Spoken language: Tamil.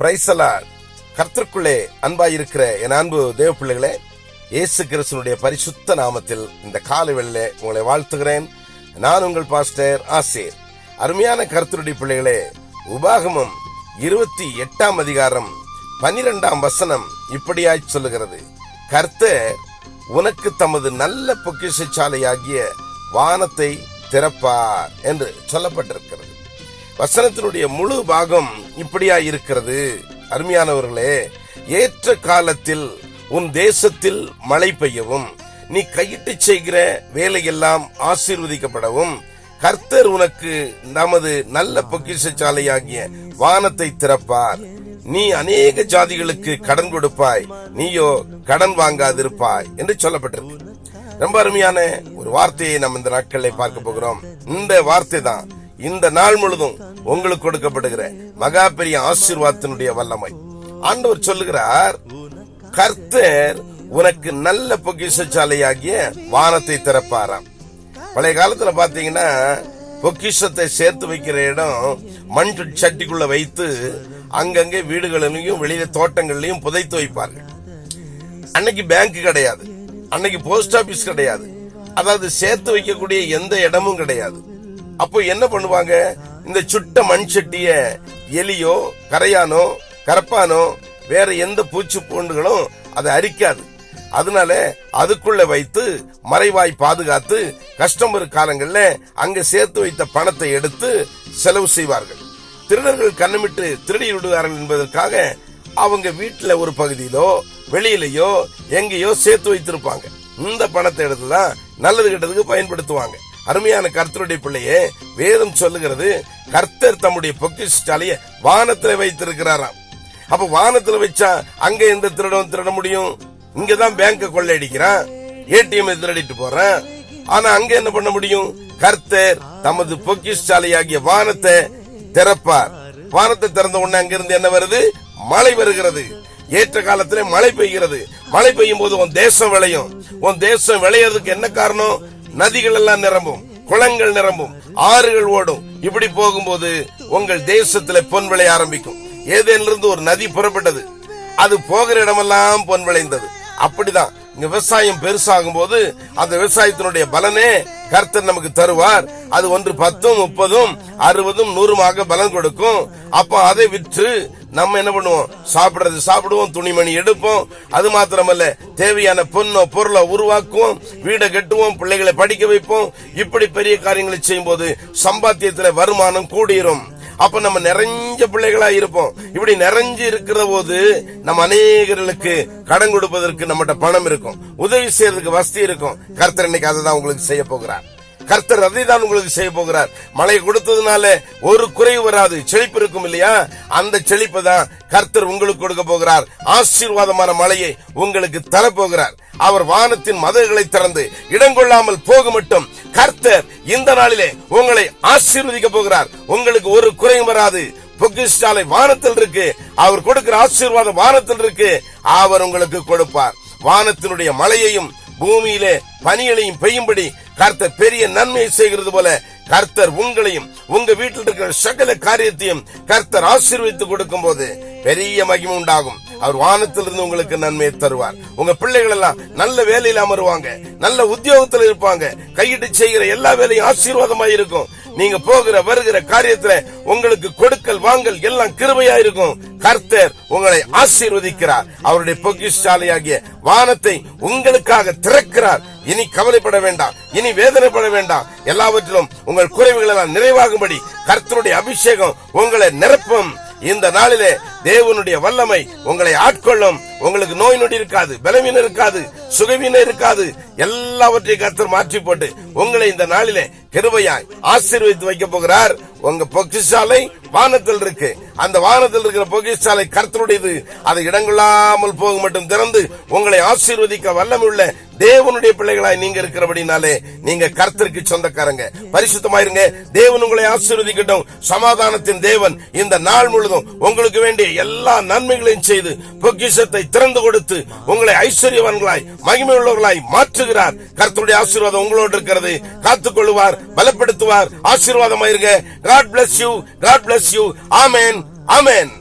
பிரைசலா கர்த்தருக்குள்ளே அன்பாயிருக்கிற என் அன்பு தேவ பிள்ளைகளே இயேசு கிறிஸ்தனுடைய பரிசுத்த நாமத்தில் இந்த காலை வேளையிலே உங்களை வாழ்த்துகிறேன். நான் உங்கள் பாஸ்டர் ஆசிர். அருமையான கர்த்தருடைய பிள்ளைகளே உபாகமம் இருபத்தி எட்டாம் அதிகாரம் பனிரெண்டாம் வசனம் இப்படியாய் சொல்லுகிறது. கர்த்தர் உனக்கு தமது நல்ல பொக்கிஷசாலையாகிய வானத்தை திறப்பார் என்று சொல்லப்பட்டிருக்கிறது. வசனத்தினுடைய முழு பாகம் இப்படியா இருக்கிறது அருமையானவர்களே ஏற்ற காலத்தில் உன் தேசத்தில் மழை பெய்யவும் நீ கையிட்டு செய்கிற வேலையெல்லாம் ஆசீர்வதிக்கப்படவும் கர்த்தர் உனக்கு நமது நல்ல பொக்கிஷசாலையாகிய வானத்தை திறப்பார். நீ அநேக ஜாதிகளுக்கு கடன் கொடுப்பாய் நீயோ கடன் வாங்காதிருப்பாய் என்று சொல்லப்பட்டிருக்கு. ரொம்ப அருமையான ஒரு வார்த்தையை நம்ம இந்த நாட்களில் பார்க்க போகிறோம். இந்த வார்த்தை தான் இந்த நாள் முழுதும் உங்களுக்கு கொடுக்கப்படுகிற மகா பெரிய ஆசீர்வாதத்தினுடைய வல்லமை. ஆண்டவர் சொல்லுகிறார் கர்த்தர் உனக்கு நல்ல பொக்கிஷசாலையாகிய வானத்தை திறப்பாராம். பழைய காலத்துல பாத்தீங்கன்னா பொக்கிஷத்தை சேர்த்து வைக்கிற இடம் மண் சட்டிக்குள்ள வைத்து அங்கங்கே வீடுகளிலையும் வெளியில தோட்டங்கள்லயும் புதைத்து வைப்பார்கள். அன்னைக்கு பேங்க் கிடையாது. அன்னைக்கு போஸ்ட் ஆபீஸ் கிடையாது. அதாவது சேர்த்து வைக்கக்கூடிய எந்த இடமும் கிடையாது. அப்போ என்ன பண்ணுவாங்க? இந்த சுட்ட மண் சட்டிய எலியோ கரையானோ கரப்பானோ வேற எந்த பூச்சி பூண்டுகளும் அதை அரிக்காது. அதனால அதுக்குள்ள வைத்து மறைவாய் பாதுகாத்து கஸ்டமர் காலங்கள்ல அங்க சேர்த்து வைத்த பணத்தை எடுத்து செலவு செய்வார்கள். திருடர்கள் கண்ணமிட்டு திருடி விடுவார்கள் என்பதற்காக அவங்க வீட்டுல ஒரு பகுதியிலோ வெளியிலயோ எங்கேயோ சேர்த்து வைத்திருப்பாங்க. இந்த பணத்தை எடுத்துதான் நல்லது கெட்டதுக்கு பயன்படுத்துவாங்க. அருமையான கர்த்தருடைய பிள்ளையே வேதம் சொல்லுகிறது கர்த்தர் தம்முடைய பொக்கிஷ்டாலைய வானத்துல வைத்திருக்கிறாராம். அப்ப வானத்துல வச்சா அங்க எந்த திருடம் திருட முடியும்? இங்கதான் பேங்க கொள்ளையடிக்கிறான். ஏடிஎம் திருடிட்டு போறான். ஆனா அங்க என்ன பண்ண முடியும்? கர்த்தர் தமது பொக்கிஷ்டாலையாகிய வானத்தை திறப்பார். வானத்தை திறந்த உடனே அங்கிருந்து என்ன வருது? மழை வருகிறது. ஏற்ற காலத்திலே மழை பெய்கிறது. மழை பெய்யும் போது உன் தேசம் விளையும். உன் தேசம் விளையறதுக்கு என்ன காரணம்? நதிகள் எல்லாம் நிரம்பும். குளங்கள் நிரம்பும் ஆறுகள் ஓடும். இப்படி போகும்போது உங்கள் தேசத்துல பொன் விளைய ஆரம்பிக்கும். ஏதேனிலிருந்து ஒரு நதி புறப்பட்டது. அது போகிற இடமெல்லாம் பொன் விளைந்தது. அப்படிதான். விவசாயம் பெருசாகும் போது அந்த விவசாயத்தினுடைய பலனே கர்த்தர் நமக்கு தருவார். அது ஒன்று பத்தும் முப்பதும் அறுபதும் நூறுமாக பலன் கொடுக்கும். அப்போ அதை விற்று நம்ம என்ன பண்ணுவோம்? சாப்பிடுறது. சாப்பிடுவோம் துணிமணி எடுப்போம். அது மாத்திரமல்ல தேவையான பொண்ணோ பொருளை உருவாக்குவோம் வீடை கட்டுவோம் பிள்ளைகளை படிக்க வைப்போம். இப்படி பெரிய காரியங்களை செய்யும் போது சம்பாத்தியத்துல வருமானம் கூடிரும். அப்ப நம்ம நிறைஞ்ச பிள்ளைகளா இருப்போம். இப்படி நிறைஞ்சு இருக்கிற போது நம்ம அநேகர்களுக்கு கடன் கொடுப்பதற்கு நம்மகிட்ட பணம் இருக்கும். உதவி செய்யறதுக்கு வசதி இருக்கும். கர்த்தர் இன்னைக்கு அதை தான் உங்களுக்கு செய்ய போகிறார். கர்த்தர் அதை தான் உங்களுக்கு செய்ய போகிறார். மழை கொடுத்ததுனால ஒரு குறைவு வராது. செழிப்பு இருக்கும் இல்லையா? அந்த செழிப்பு தான் கர்த்தர் உங்களுக்கு கொடுக்க போகிறார். ஆசீர்வாதமான மழையை உங்களுக்கு தரப்போகிறார் அவர் வானத்தின் மதகுகளை திறந்து இடங்கொள்ளாமல் போக மட்டும் கர்த்தர் இந்த நாளிலே உங்களை ஆசீர்வதிக்க போகிறார். உங்களுக்கு ஒரு குறையும் வராது. பொக்கிஷ்டாலை வானத்தில் இருக்கு. அவர் கொடுக்கிற ஆசீர்வாதம் வானத்தில் இருக்கு. அவர் உங்களுக்கு கொடுப்பார். வானத்தினுடைய மழையையும் பூமியிலே பனிகளையும் பெய்யும்படி கர்த்தர் பெரிய நன்மையை செய்கிறது போல கர்த்தர் உங்களையும் உங்க வீட்டில் இருக்கிற சகல காரியத்தையும் கர்த்தர் ஆசீர்வித்து கொடுக்கும் போது பெரிய மகிமை உண்டாகும். அவர் வானத்திலிருந்து உங்களுக்கு நன்மையை தருவார். உங்க பிள்ளைகள் எல்லாம் நல்ல வேலையில அமருவாங்க. நல்ல உத்தியோகத்தில் இருப்பாங்க. கையிட்டு செய்கிற எல்லா வேலையும் ஆசீர்வாதமா இருக்கும். நீங்க போகிற வருகிற காரியத்துல உங்களுக்கு கொடுக்கல் வாங்கல் எல்லாம் கிருபையா இருக்கும். கர்த்தர் உங்களை ஆசீர்வதிக்கிறார். அவருடைய பொக்கிஷாலையாகிய வானத்தை உங்களுக்காக திறக்கிறார். இனி கவலைப்பட வேண்டாம். இனி வேதனைப்பட வேண்டாம். எல்லாவற்றிலும் உங்கள் குறைவுகள் எல்லாம் நிறைவாகும்படி கர்த்தருடைய அபிஷேகம் உங்களை நிரப்பும். இந்த நாளிலே தேவனுடைய வல்லமை உங்களை ஆட்கொள்ளும். உங்களுக்கு நோய் நொடி இருக்காது பலவீனம் இருக்காது சுகவீனம் இருக்காது. எல்லாவற்றையும் கர்த்தர் மாற்றி போட்டு உங்களை இந்த நாளிலே கிருபையாய் ஆசீர்வதித்து வைக்க போகிறார். உங்க பொக்கிஷாலை வானத்தில் இருக்கு. அந்த வானத்தில் இருக்கிற பொக்கிஷாலை கர்த்தருடையது. அதை இடங்கொள்ளாமல் போக மட்டும் திறந்து உங்களை ஆசீர்வதிக்க வல்லமை உள்ள தேவனுடைய பிள்ளைகளாய் நீங்க இருக்கிறபடினாலே நீங்க கர்த்தருக்கு சொந்தக்காரங்க. பரிசுத்தமாயிருங்க. தேவன் உங்களை ஆசீர்வதிக்கட்டும். சமாதானத்தின் தேவன் இந்த நாள் முழுதும் உங்களுக்கு வேண்டிய எல்லா நன்மைகளையும் செய்து பொக்கிஷத்தை திறந்து கொடுத்து உங்களை ஐஸ்வர்யவான்களாய் மகிமை உள்ளவர்களாய் மாற்றுகிறார். கர்த்தருடைய ஆசீர்வாதம் உங்களோடு இருக்கிறது. காத்துக்கொள்ளுவார் பலப்படுத்துவார். ஆசீர்வாதமாயிருங்க. God bless you God bless you amen amen